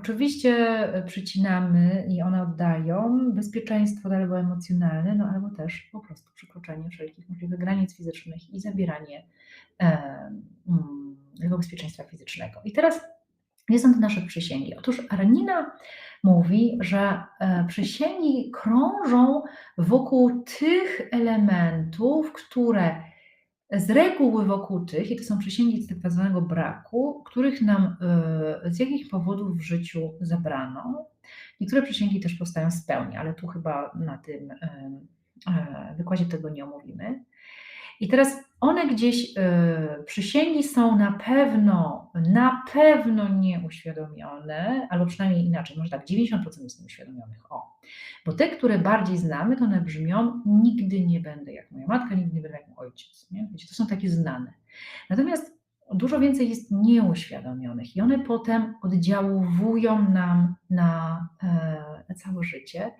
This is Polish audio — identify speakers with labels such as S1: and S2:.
S1: oczywiście e, przycinamy i one oddają bezpieczeństwo albo emocjonalne, no albo też po prostu przekroczenie wszelkich możliwych granic fizycznych i zabieranie e, mm, tego bezpieczeństwa fizycznego. I teraz nie są to nasze przysięgi. Otóż Aranina mówi, że e, przysięgi krążą wokół tych elementów, które z reguły wokół tych, i to są przysięgi z tak zwanego braku, których nam e, z jakich powodów w życiu zabrano. Niektóre przysięgi też powstają z pełni, ale tu chyba na tym e, e, wykładzie tego nie omówimy. I teraz one gdzieś, przysięgi są na pewno, na pewno nieuświadomione, albo przynajmniej inaczej, może tak, 90% jest nieuświadomionych. O, bo te, które bardziej znamy, to one brzmią: Nigdy nie będę jak moja matka, nigdy nie będę jak mój ojciec. Nie? Wiecie, to są takie znane. Natomiast dużo więcej jest nieuświadomionych i one potem oddziałują nam na e, całe życie.